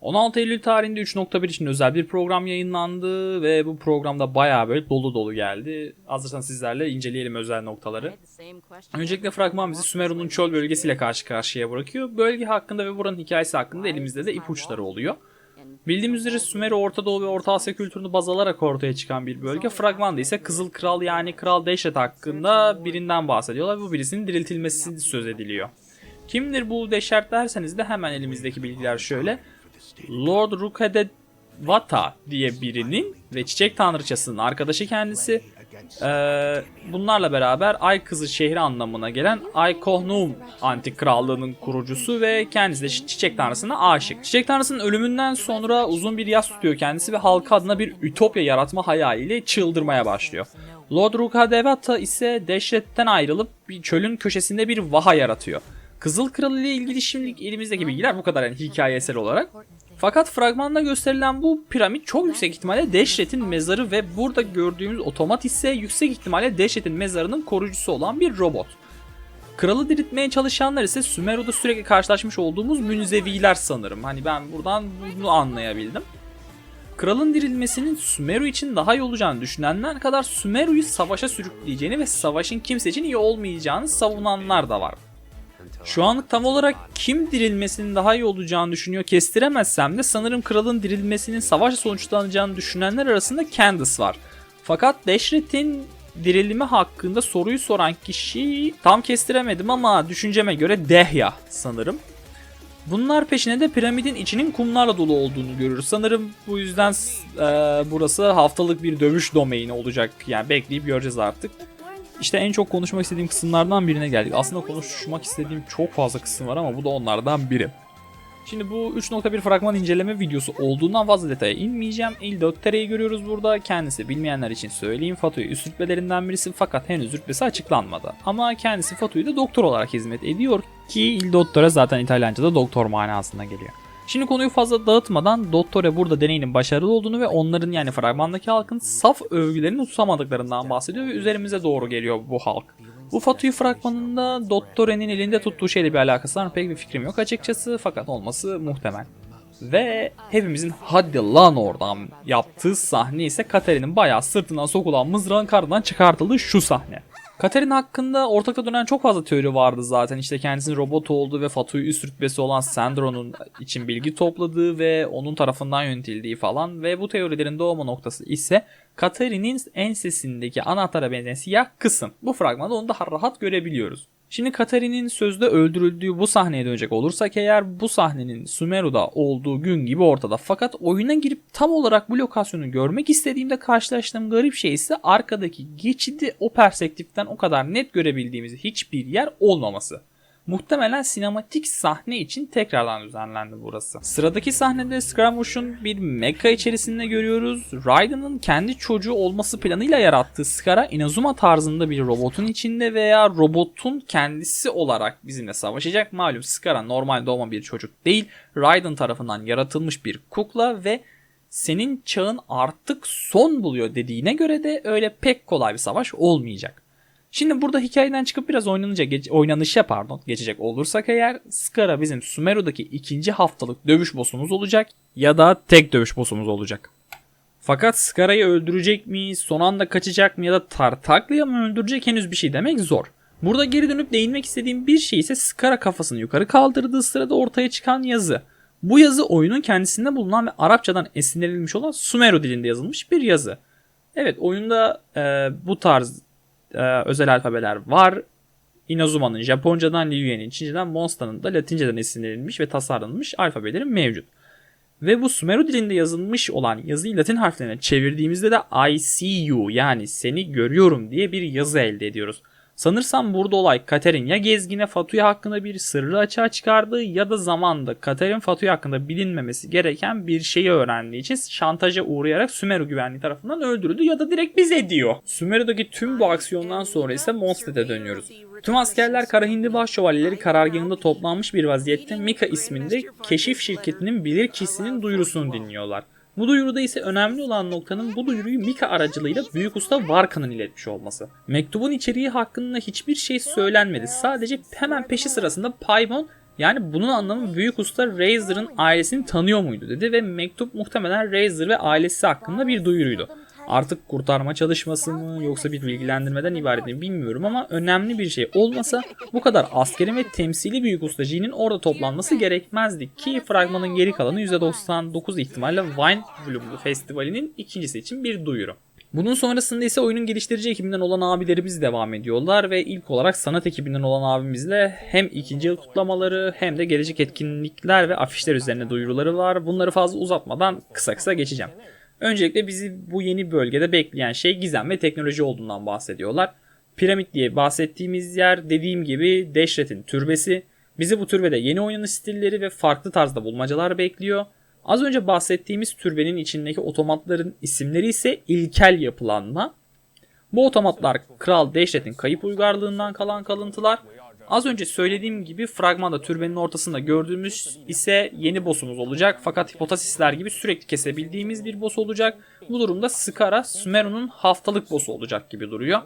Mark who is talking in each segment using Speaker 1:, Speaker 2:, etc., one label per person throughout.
Speaker 1: 16 Eylül tarihinde 3.1 için özel bir program yayınlandı ve bu programda bayağı böyle dolu dolu geldi. Hazırsanız sizlerle inceleyelim özel noktaları. Öncelikle fragman bizi Sümerun'un çöl bölgesiyle karşı karşıya bırakıyor. Bölge hakkında ve buranın hikayesi hakkında elimizde de ipuçları oluyor. Bildiğimiz üzere Sümer Orta Doğu ve Orta Asya kültürünü baz alarak ortaya çıkan bir bölge. Fragmanda ise Kızıl Kral yani Kral Deşret hakkında birinden bahsediyorlar. Bu birisinin diriltilmesi söz ediliyor. Kimdir bu Deşret derseniz de hemen elimizdeki bilgiler şöyle. Lord Rukadevata diye birinin ve çiçek tanrıçasının arkadaşı kendisi. Ee, bunlarla beraber Ay Kızı şehri anlamına gelen Ay Kohnum antik krallığının kurucusu ve kendisi de çiçek tanrısına aşık. Çiçek tanrısının ölümünden sonra uzun bir yas tutuyor kendisi ve halka adına bir ütopya yaratma hayaliyle çıldırmaya başlıyor. Lord Rukadevata ise dehşetten ayrılıp bir çölün köşesinde bir vaha yaratıyor. Kızıl Kral ile ilgili şimdilik elimizdeki bilgiler bu kadar yani hikayesel olarak. Fakat fragmanda gösterilen bu piramit çok yüksek ihtimalle Deşret'in mezarı ve burada gördüğümüz otomat ise yüksek ihtimalle Deşret'in mezarının koruyucusu olan bir robot. Kralı diriltmeye çalışanlar ise Sümeru'da sürekli karşılaşmış olduğumuz münzeviler sanırım. Hani ben buradan bunu anlayabildim. Kralın dirilmesinin Sümeru için daha iyi olacağını düşünenler kadar Sümeru'yu savaşa sürükleyeceğini ve savaşın kimse için iyi olmayacağını savunanlar da var. Şu anlık tam olarak kim dirilmesinin daha iyi olacağını düşünüyor kestiremezsem de sanırım kralın dirilmesinin savaşla sonuçlanacağını düşünenler arasında Candace var. Fakat Deşret'in dirilimi hakkında soruyu soran kişi tam kestiremedim ama düşünceme göre Dehya sanırım. Bunlar peşine de piramidin içinin kumlarla dolu olduğunu görürüz. Sanırım bu yüzden e, burası haftalık bir dövüş domaini olacak. Yani bekleyip göreceğiz artık. İşte en çok konuşmak istediğim kısımlardan birine geldik. Aslında konuşmak istediğim çok fazla kısım var ama bu da onlardan biri. Şimdi bu 3.1 fragman inceleme videosu olduğundan fazla detaya inmeyeceğim. Il Dottere'yi görüyoruz burada. Kendisi bilmeyenler için söyleyeyim. Fatu'yu üst rütbelerinden birisi fakat henüz rütbesi açıklanmadı. Ama kendisi Fatu'yu da doktor olarak hizmet ediyor ki Il Dottore zaten İtalyanca'da doktor manasına geliyor. Şimdi konuyu fazla dağıtmadan Dottore burada deneyinin başarılı olduğunu ve onların yani fragmandaki halkın saf övgülerini tutamadıklarından bahsediyor ve üzerimize doğru geliyor bu halk. Bu Fatuhi fragmanında Dottore'nin elinde tuttuğu şeyle bir alakası var pek bir fikrim yok açıkçası fakat olması muhtemel. Ve hepimizin hadi lan oradan yaptığı sahne ise Katerin'in bayağı sırtından sokulan mızrağın karnından çıkartıldığı şu sahne. Katerin hakkında ortakta dönen çok fazla teori vardı zaten. İşte kendisinin robot olduğu ve Fatu'yu üst rütbesi olan Sandro'nun için bilgi topladığı ve onun tarafından yönetildiği falan. Ve bu teorilerin doğma noktası ise Katerin'in ensesindeki anahtara benzeyen siyah kısım. Bu fragmanda onu daha rahat görebiliyoruz. Şimdi Katerin'in sözde öldürüldüğü bu sahneye dönecek olursak eğer bu sahnenin Sumeru'da olduğu gün gibi ortada. Fakat oyuna girip tam olarak bu lokasyonu görmek istediğimde karşılaştığım garip şey ise arkadaki geçidi o perspektiften o kadar net görebildiğimiz hiçbir yer olmaması. Muhtemelen sinematik sahne için tekrardan düzenlendi burası. Sıradaki sahnede Scaramouche'un bir mecha içerisinde görüyoruz. Raiden'ın kendi çocuğu olması planıyla yarattığı Scara Inazuma tarzında bir robotun içinde veya robotun kendisi olarak bizimle savaşacak. Malum Scara normal doğma bir çocuk değil. Raiden tarafından yaratılmış bir kukla ve senin çağın artık son buluyor dediğine göre de öyle pek kolay bir savaş olmayacak. Şimdi burada hikayeden çıkıp biraz oynanınca, geç, oynanışa pardon geçecek olursak eğer Skara bizim Sumeru'daki ikinci haftalık dövüş boss'umuz olacak ya da tek dövüş boss'umuz olacak. Fakat Skara'yı öldürecek mi, son anda kaçacak mı ya da Tartaklı'ya mı öldürecek henüz bir şey demek zor. Burada geri dönüp değinmek istediğim bir şey ise Skara kafasını yukarı kaldırdığı sırada ortaya çıkan yazı. Bu yazı oyunun kendisinde bulunan ve Arapçadan esinlenilmiş olan Sumeru dilinde yazılmış bir yazı. Evet oyunda e, bu tarz e, özel alfabeler var. Inazuma'nın Japoncadan, Liu'nun Çince'den, Monsta'nın da Latinceden esinlenilmiş ve tasarlanmış alfabeleri mevcut. Ve bu Sumeru dilinde yazılmış olan yazıyı Latin harflerine çevirdiğimizde de I see you yani seni görüyorum diye bir yazı elde ediyoruz. Sanırsam burada olay Kater'in ya gezgine Fatuya hakkında bir sırrı açığa çıkardığı ya da zamanda Kater'in Fatuya hakkında bilinmemesi gereken bir şeyi öğrendiği için şantaja uğrayarak Sümeru güvenliği tarafından öldürüldü ya da direkt biz ediyor. Sümeru'daki tüm bu aksiyondan sonra ise Mondstadt'e dönüyoruz. Tüm askerler Kara Hindibaş Şövalyeleri karargahında toplanmış bir vaziyette Mika isminde keşif şirketinin bilir kişisinin duyurusunu dinliyorlar. Bu duyuruda ise önemli olan noktanın bu duyuruyu Mika aracılığıyla Büyük Usta Varkan'ın iletmiş olması. Mektubun içeriği hakkında hiçbir şey söylenmedi. Sadece hemen peşi sırasında Paimon Yani bunun anlamı büyük usta Razor'ın ailesini tanıyor muydu dedi ve mektup muhtemelen Razor ve ailesi hakkında bir duyuruydu. Artık kurtarma çalışması mı yoksa bir bilgilendirmeden ibaret mi bilmiyorum ama önemli bir şey olmasa bu kadar askerin ve temsili büyük usta G'nin orada toplanması gerekmezdi ki fragmanın geri kalanı %99 ihtimalle Wine Bloom'lu festivalinin ikincisi için bir duyuru. Bunun sonrasında ise oyunun geliştirici ekibinden olan abilerimiz devam ediyorlar ve ilk olarak sanat ekibinden olan abimizle hem ikinci yıl kutlamaları hem de gelecek etkinlikler ve afişler üzerine duyuruları var. Bunları fazla uzatmadan kısa kısa geçeceğim. Öncelikle bizi bu yeni bölgede bekleyen şey gizem ve teknoloji olduğundan bahsediyorlar. Piramit diye bahsettiğimiz yer dediğim gibi Deşret'in türbesi. Bizi bu türbede yeni oynanış stilleri ve farklı tarzda bulmacalar bekliyor. Az önce bahsettiğimiz türbenin içindeki otomatların isimleri ise ilkel yapılanma. Bu otomatlar Kral Deşret'in kayıp uygarlığından kalan kalıntılar. Az önce söylediğim gibi fragmanda türbenin ortasında gördüğümüz ise yeni boss'umuz olacak. Fakat hipotasisler gibi sürekli kesebildiğimiz bir boss olacak. Bu durumda Skara Sumeru'nun haftalık boss'u olacak gibi duruyor.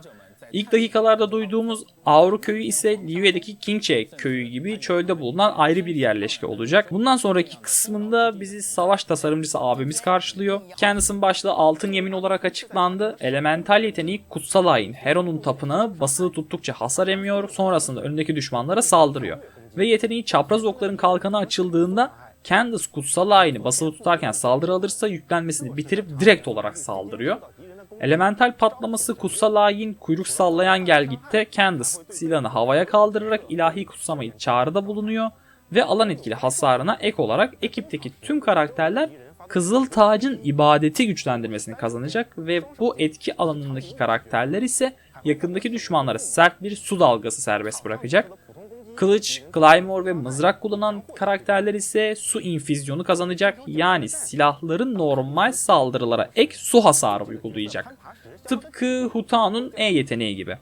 Speaker 1: İlk dakikalarda duyduğumuz Avru köyü ise Livya'daki Kingche köyü gibi çölde bulunan ayrı bir yerleşke olacak. Bundan sonraki kısmında bizi savaş tasarımcısı abimiz karşılıyor. Kendisinin başlığı altın yemin olarak açıklandı. Elemental yeteneği kutsal ayin. Heron'un tapınağı basılı tuttukça hasar emiyor. Sonrasında önündeki düşmanlara saldırıyor. Ve yeteneği çapraz okların kalkanı açıldığında Candace kutsal ayini basılı tutarken saldırı alırsa yüklenmesini bitirip direkt olarak saldırıyor. Elemental patlaması kutsal ayin kuyruk sallayan gelgitte Candace silahını havaya kaldırarak ilahi kutsamayı çağrıda bulunuyor ve alan etkili hasarına ek olarak ekipteki tüm karakterler Kızıl Tac'ın ibadeti güçlendirmesini kazanacak ve bu etki alanındaki karakterler ise yakındaki düşmanlara sert bir su dalgası serbest bırakacak. Kılıç, Claymore ve mızrak kullanan karakterler ise su infüzyonu kazanacak. Yani silahların normal saldırılara ek su hasarı uygulayacak. Tıpkı Huta'nın E yeteneği gibi.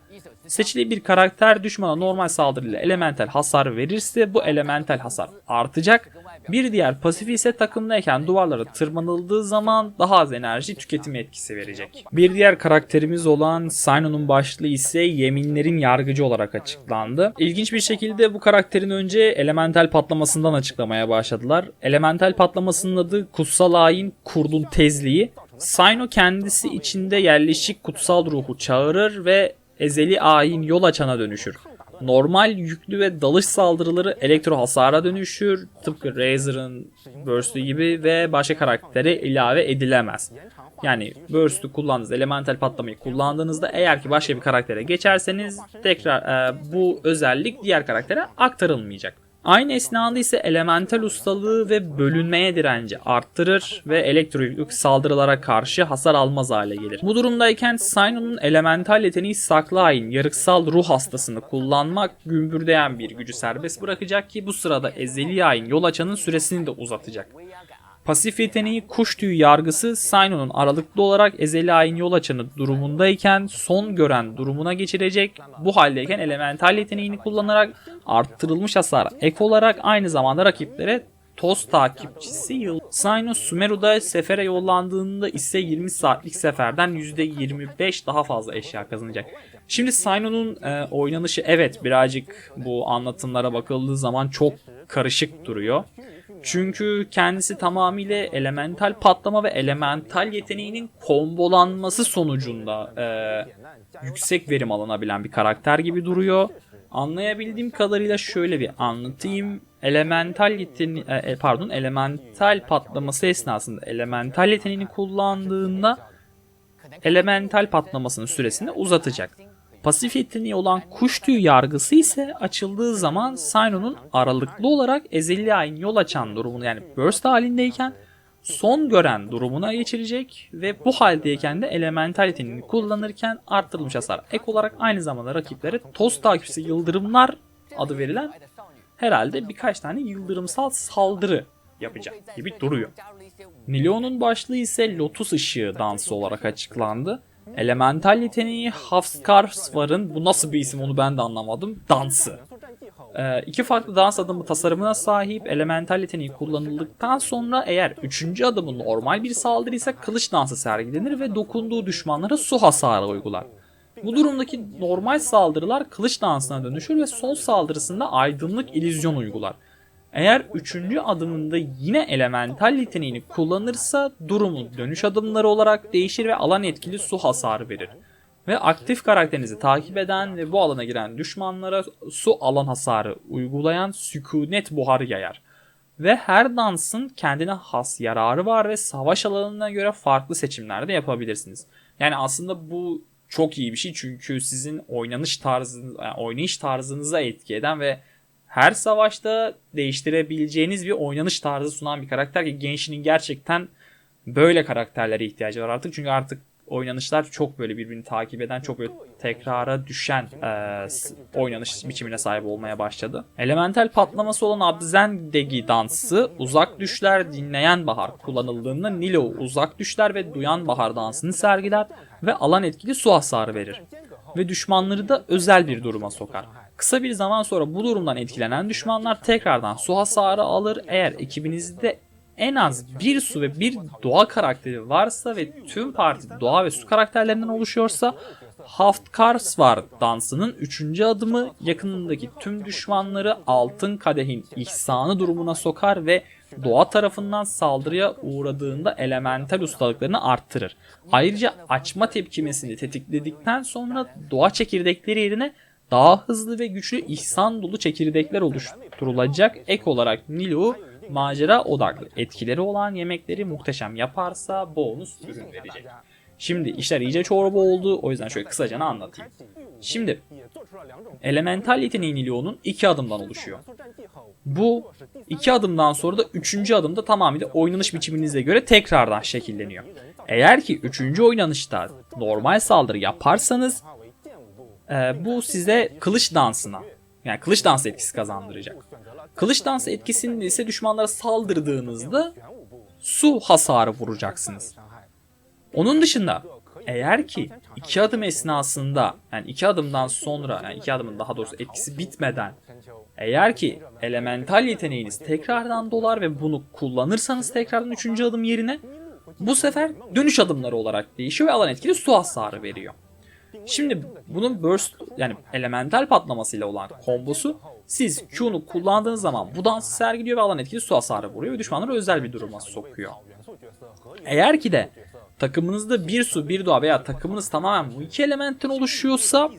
Speaker 1: Seçili bir karakter düşmana normal saldırıyla elemental hasar verirse bu elemental hasar artacak. Bir diğer pasifi ise takımdayken duvarlara tırmanıldığı zaman daha az enerji tüketimi etkisi verecek. Bir diğer karakterimiz olan Sino'nun başlığı ise yeminlerin yargıcı olarak açıklandı. İlginç bir şekilde bu karakterin önce elemental patlamasından açıklamaya başladılar. Elemental patlamasının adı Kutsal Ayin Kurdun Tezliği. Sino kendisi içinde yerleşik kutsal ruhu çağırır ve ezeli ayin yol açana dönüşür. Normal yüklü ve dalış saldırıları elektro hasara dönüşür. Tıpkı Razor'ın Burst'ü gibi ve başka karaktere ilave edilemez. Yani Burst'ü kullandığınız elemental patlamayı kullandığınızda eğer ki başka bir karaktere geçerseniz tekrar e, bu özellik diğer karaktere aktarılmayacak. Aynı esnada ise elemental ustalığı ve bölünmeye direnci arttırır ve elektroyüklük saldırılara karşı hasar almaz hale gelir. Bu durumdayken Sino'nun elemental yeteneği saklı ayin yarıksal ruh hastasını kullanmak gümbürdeyen bir gücü serbest bırakacak ki bu sırada ezeli ayin yol açanın süresini de uzatacak. Pasif yeteneği kuş tüyü yargısı Sino'nun aralıklı olarak ezeli ayin yol açanı durumundayken son gören durumuna geçirecek. Bu haldeyken elemental yeteneğini kullanarak arttırılmış hasar ek olarak aynı zamanda rakiplere toz takipçisi yıl. Sino Sumeru'da sefere yollandığında ise 20 saatlik seferden %25 daha fazla eşya kazanacak. Şimdi Sino'nun e, oynanışı evet birazcık bu anlatımlara bakıldığı zaman çok karışık duruyor. Çünkü kendisi tamamıyla elemental patlama ve elemental yeteneğinin kombolanması sonucunda e, yüksek verim alınabilen bir karakter gibi duruyor. Anlayabildiğim kadarıyla şöyle bir anlatayım. Elemental yeteneği e, pardon elemental patlaması esnasında elemental yeteneğini kullandığında elemental patlamasının süresini uzatacak. Pasif yeteneği olan kuş tüyü yargısı ise açıldığı zaman Sino'nun aralıklı olarak ezeli ayin yol açan durumunu yani burst halindeyken son gören durumuna geçirecek ve bu haldeyken de elemental yeteneğini kullanırken arttırılmış hasar ek olarak aynı zamanda rakiplere toz takipçisi yıldırımlar adı verilen herhalde birkaç tane yıldırımsal saldırı yapacak gibi duruyor. Nileo'nun başlığı ise Lotus ışığı dansı olarak açıklandı. Elemental yeteneği Hafskarsvar'ın bu nasıl bir isim onu ben de anlamadım. Dansı. Ee, iki farklı dans adımı tasarımına sahip elemental yeteneği kullanıldıktan sonra eğer üçüncü adımı normal bir saldırı ise kılıç dansı sergilenir ve dokunduğu düşmanlara su hasarı uygular. Bu durumdaki normal saldırılar kılıç dansına dönüşür ve son saldırısında aydınlık illüzyon uygular. Eğer üçüncü adımında yine elemental yeteneğini kullanırsa durumu dönüş adımları olarak değişir ve alan etkili su hasarı verir. Ve aktif karakterinizi takip eden ve bu alana giren düşmanlara su alan hasarı uygulayan sükunet buharı yayar. Ve her dansın kendine has yararı var ve savaş alanına göre farklı seçimler de yapabilirsiniz. Yani aslında bu çok iyi bir şey çünkü sizin oynanış tarzınız, yani oynayış tarzınıza etki eden ve her savaşta değiştirebileceğiniz bir oynanış tarzı sunan bir karakter ki Genshin'in gerçekten böyle karakterlere ihtiyacı var artık. Çünkü artık oynanışlar çok böyle birbirini takip eden, çok böyle tekrara düşen e, oynanış biçimine sahip olmaya başladı. Elemental patlaması olan Abzendegi dansı uzak düşler dinleyen bahar kullanıldığında Nilo uzak düşler ve duyan bahar dansını sergiler ve alan etkili su hasarı verir ve düşmanları da özel bir duruma sokar. Kısa bir zaman sonra bu durumdan etkilenen düşmanlar tekrardan su hasarı alır. Eğer ekibinizde en az bir su ve bir doğa karakteri varsa ve tüm parti doğa ve su karakterlerinden oluşuyorsa Haftkars dansının 3. adımı yakınındaki tüm düşmanları altın kadehin ihsanı durumuna sokar ve doğa tarafından saldırıya uğradığında elemental ustalıklarını arttırır. Ayrıca açma tepkimesini tetikledikten sonra doğa çekirdekleri yerine daha hızlı ve güçlü ihsan dolu çekirdekler oluşturulacak. Ek olarak Nilo macera odaklı etkileri olan yemekleri muhteşem yaparsa bonus ürün verecek. Şimdi işler iyice çorba oldu o yüzden şöyle kısaca anlatayım. Şimdi elemental yeteneği Nilio'nun iki adımdan oluşuyor. Bu iki adımdan sonra da üçüncü adımda tamamıyla oynanış biçiminize göre tekrardan şekilleniyor. Eğer ki üçüncü oynanışta normal saldırı yaparsanız e, bu size kılıç dansına yani kılıç dansı etkisi kazandıracak. Kılıç dansı etkisinde ise düşmanlara saldırdığınızda su hasarı vuracaksınız. Onun dışında eğer ki iki adım esnasında yani iki adımdan sonra yani iki adımın daha doğrusu etkisi bitmeden eğer ki elemental yeteneğiniz tekrardan dolar ve bunu kullanırsanız tekrardan üçüncü adım yerine bu sefer dönüş adımları olarak değişiyor ve alan etkili su hasarı veriyor. Şimdi bunun burst yani elemental patlamasıyla olan kombosu siz Q'nu kullandığınız zaman bu dansı sergiliyor ve alan etkili su hasarı vuruyor ve düşmanları özel bir duruma sokuyor. Eğer ki de takımınızda bir su bir doğa veya takımınız tamamen bu iki elementten oluşuyorsa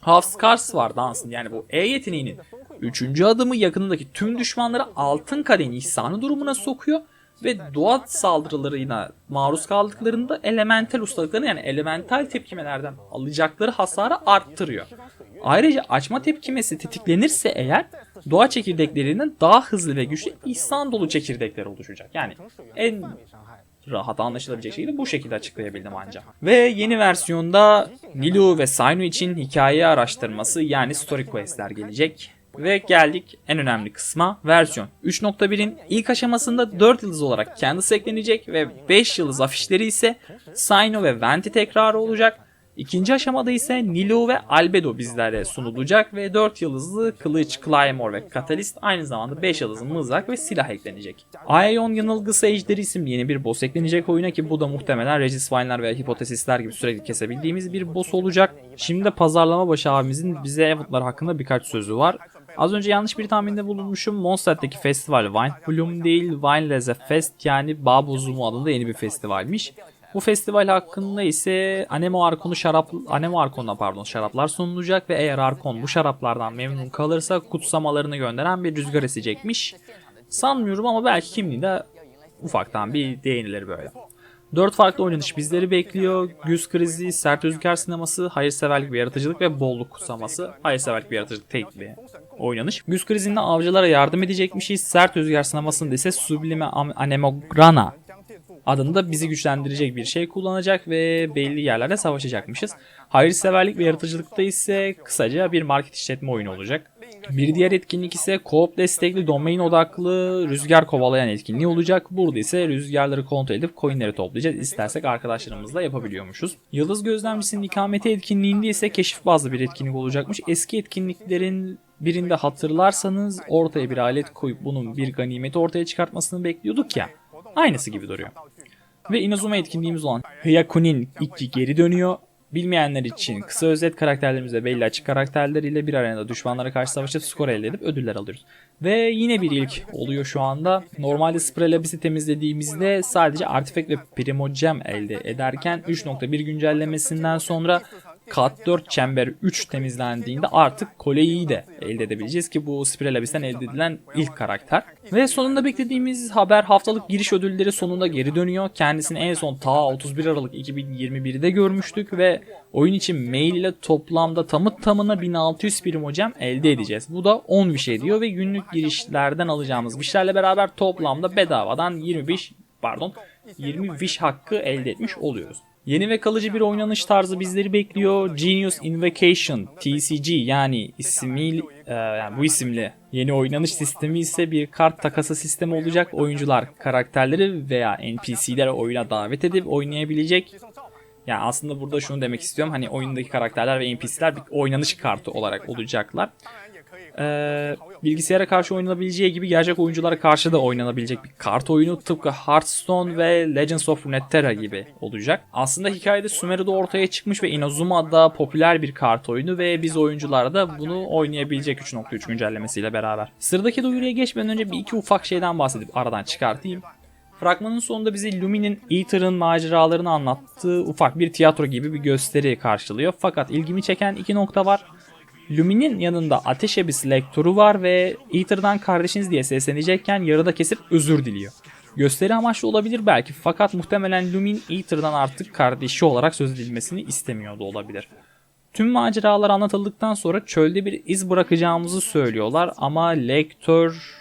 Speaker 1: Half var dansın. yani bu E yeteneğinin üçüncü adımı yakınındaki tüm düşmanları altın kadehin ihsanı durumuna sokuyor ve doğa saldırılarına maruz kaldıklarında elemental ustalıklarını yani elemental tepkimelerden alacakları hasarı arttırıyor. Ayrıca açma tepkimesi tetiklenirse eğer doğa çekirdeklerinden daha hızlı ve güçlü ihsan dolu çekirdekler oluşacak. Yani en rahat anlaşılabilecek şekilde bu şekilde açıklayabildim ancak. Ve yeni versiyonda Nilu ve Sainu için hikaye araştırması yani story questler gelecek. Ve geldik en önemli kısma. Versiyon 3.1'in ilk aşamasında 4 yıldız olarak kendisi eklenecek ve 5 yıldız afişleri ise Saino ve Venti tekrarı olacak. İkinci aşamada ise Nilo ve Albedo bizlere sunulacak ve 4 yıldızlı kılıç, Claymore ve Catalyst aynı zamanda 5 yıldızlı mızrak ve silah eklenecek. Aeon yanılgısı ejderi isimli yeni bir boss eklenecek oyuna ki bu da muhtemelen Regis Vine'lar veya Hipotesisler gibi sürekli kesebildiğimiz bir boss olacak. Şimdi de pazarlama başı abimizin bize eventlar hakkında birkaç sözü var. Az önce yanlış bir tahminde bulunmuşum. Mondstadt'teki festival Wine Bloom değil, Wine Leze Fest yani Bağ Bozumu adında yeni bir festivalmiş. Bu festival hakkında ise Anemo Arkon'u şarap Anemo Arkon'la pardon şaraplar sunulacak ve eğer Arkon bu şaraplardan memnun kalırsa kutsamalarını gönderen bir rüzgar esecekmiş. Sanmıyorum ama belki kimliğinde ufaktan bir değinilir böyle. Dört farklı oynanış bizleri bekliyor. Güz krizi, sert rüzgar sineması, hayırseverlik ve yaratıcılık ve bolluk kutsaması. Hayırseverlik ve yaratıcılık tek bir oynanış. Güz krizinde avcılara yardım edecekmişiz. Sert rüzgar sinemasında ise Sublime Anemograna adında bizi güçlendirecek bir şey kullanacak ve belli yerlerde savaşacakmışız. Hayırseverlik ve yaratıcılıkta ise kısaca bir market işletme oyunu olacak. Bir diğer etkinlik ise co-op destekli domain odaklı rüzgar kovalayan etkinliği olacak. Burada ise rüzgarları kontrol edip coinleri toplayacağız. İstersek arkadaşlarımızla yapabiliyormuşuz. Yıldız Gözlemcisi'nin ikameti etkinliğinde ise keşif bazlı bir etkinlik olacakmış. Eski etkinliklerin birinde hatırlarsanız ortaya bir alet koyup bunun bir ganimeti ortaya çıkartmasını bekliyorduk ya. Aynısı gibi duruyor. Ve Inazuma etkinliğimiz olan Hyakunin 2 geri dönüyor. Bilmeyenler için kısa özet karakterlerimizde belli açık karakterleriyle bir arenada düşmanlara karşı savaşıp skor elde edip ödüller alıyoruz. Ve yine bir ilk oluyor şu anda. Normalde Spray Abyss'i temizlediğimizde sadece Artifact ve Primogem elde ederken 3.1 güncellemesinden sonra Kat 4 Chamber 3 temizlendiğinde artık Koleyi'yi de elde edebileceğiz ki bu Spiral Abyss'ten elde edilen ilk karakter. Ve sonunda beklediğimiz haber haftalık giriş ödülleri sonunda geri dönüyor. Kendisini en son ta 31 Aralık 2021'de görmüştük ve oyun için mail ile toplamda tamı tamına 1600 prim hocam elde edeceğiz. Bu da 10 bir şey diyor ve günlük girişlerden alacağımız vişlerle beraber toplamda bedavadan 25 pardon 20 wish hakkı elde etmiş oluyoruz. Yeni ve kalıcı bir oynanış tarzı bizleri bekliyor. Genius Invocation TCG yani ismi e, yani bu isimli yeni oynanış sistemi ise bir kart takası sistemi olacak. Oyuncular karakterleri veya NPC'leri oyuna davet edip oynayabilecek. Yani aslında burada şunu demek istiyorum. Hani oyundaki karakterler ve NPC'ler bir oynanış kartı olarak olacaklar. Ee, bilgisayara karşı oynanabileceği gibi gerçek oyunculara karşı da oynanabilecek bir kart oyunu tıpkı Hearthstone ve Legends of Runeterra gibi olacak. Aslında hikayede Sumeru'da ortaya çıkmış ve Inazuma'da popüler bir kart oyunu ve biz oyuncular da bunu oynayabilecek 3.3 güncellemesiyle beraber. Sıradaki duyuruya geçmeden önce bir iki ufak şeyden bahsedip aradan çıkartayım. Fragmanın sonunda bizi Lumi'nin Aether'ın maceralarını anlattığı ufak bir tiyatro gibi bir gösteri karşılıyor. Fakat ilgimi çeken iki nokta var. Lumi'nin yanında Ateş Abyss lektörü var ve Aether'dan kardeşiniz diye seslenecekken yarıda kesip özür diliyor. Gösteri amaçlı olabilir belki fakat muhtemelen Lumin Aether'dan artık kardeşi olarak söz edilmesini istemiyordu olabilir. Tüm maceralar anlatıldıktan sonra çölde bir iz bırakacağımızı söylüyorlar ama lektör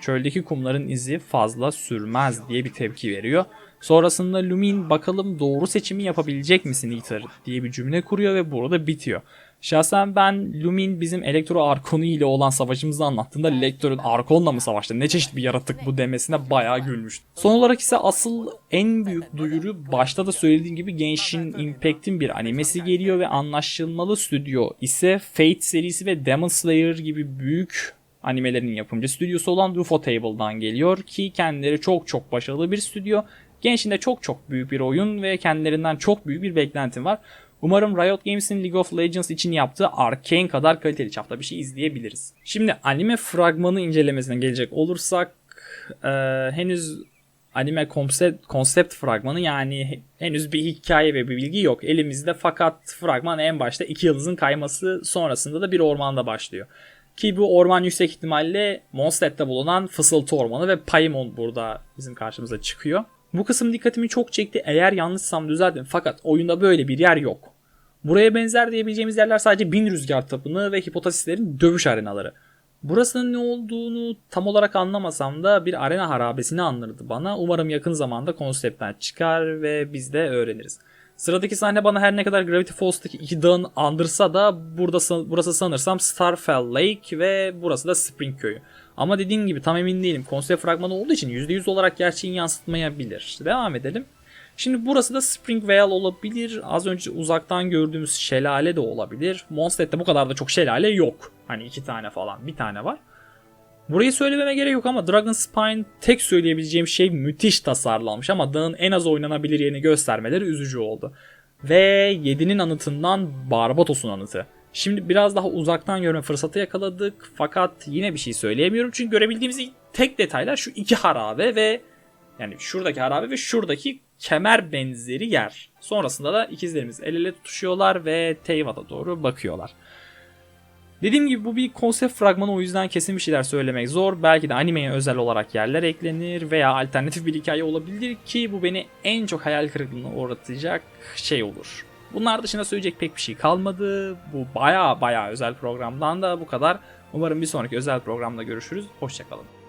Speaker 1: çöldeki kumların izi fazla sürmez diye bir tepki veriyor. Sonrasında Lumin bakalım doğru seçimi yapabilecek misin Aether diye bir cümle kuruyor ve burada bitiyor. Şahsen ben Lumin bizim Elektro Arkonu ile olan savaşımızı anlattığında Lektor'un Arkon'la mı savaştı ne çeşit bir yaratık bu demesine bayağı gülmüştüm. Son olarak ise asıl en büyük duyuru başta da söylediğim gibi Genshin Impact'in bir animesi geliyor ve anlaşılmalı stüdyo ise Fate serisi ve Demon Slayer gibi büyük animelerin yapımcı stüdyosu olan Rufo Table'dan geliyor ki kendileri çok çok başarılı bir stüdyo. Genshin'de çok çok büyük bir oyun ve kendilerinden çok büyük bir beklentim var. Umarım Riot Games'in League of Legends için yaptığı Arcane kadar kaliteli çapta bir şey izleyebiliriz. Şimdi anime fragmanı incelemesine gelecek olursak e, henüz anime konsept, konsept fragmanı yani henüz bir hikaye ve bir bilgi yok elimizde fakat fragman en başta iki yıldızın kayması sonrasında da bir ormanda başlıyor. Ki bu orman yüksek ihtimalle Mondstadt'ta bulunan Fısıltı Ormanı ve Paimon burada bizim karşımıza çıkıyor. Bu kısım dikkatimi çok çekti. Eğer yanlışsam düzeltin. Fakat oyunda böyle bir yer yok. Buraya benzer diyebileceğimiz yerler sadece Bin Rüzgar Tapınağı ve Hipotasislerin dövüş arenaları. Burasının ne olduğunu tam olarak anlamasam da bir arena harabesini andırdı bana. Umarım yakın zamanda konseptten çıkar ve biz de öğreniriz. Sıradaki sahne bana her ne kadar Gravity Falls'taki iki dağın andırsa da burada burası sanırsam Starfell Lake ve burası da Spring Köyü. Ama dediğim gibi tam emin değilim. Konsept fragmanı olduğu için %100 olarak gerçeğini yansıtmayabilir. Devam edelim. Şimdi burası da Spring Vale olabilir. Az önce uzaktan gördüğümüz şelale de olabilir. Mondstadt'te bu kadar da çok şelale yok. Hani iki tane falan. Bir tane var. Burayı söylememe gerek yok ama Dragon Spine tek söyleyebileceğim şey müthiş tasarlanmış ama dağın en az oynanabilir yerini göstermeleri üzücü oldu. Ve 7'nin anıtından Barbatos'un anıtı. Şimdi biraz daha uzaktan görme fırsatı yakaladık fakat yine bir şey söyleyemiyorum çünkü görebildiğimiz tek detaylar şu iki harabe ve yani şuradaki harabe ve şuradaki kemer benzeri yer. Sonrasında da ikizlerimiz el ele tutuşuyorlar ve Teyvat'a doğru bakıyorlar. Dediğim gibi bu bir konsept fragmanı o yüzden kesin bir şeyler söylemek zor. Belki de animeye özel olarak yerler eklenir veya alternatif bir hikaye olabilir ki bu beni en çok hayal kırıklığına uğratacak şey olur. Bunlar dışında söyleyecek pek bir şey kalmadı. Bu baya baya özel programdan da bu kadar. Umarım bir sonraki özel programda görüşürüz. Hoşçakalın.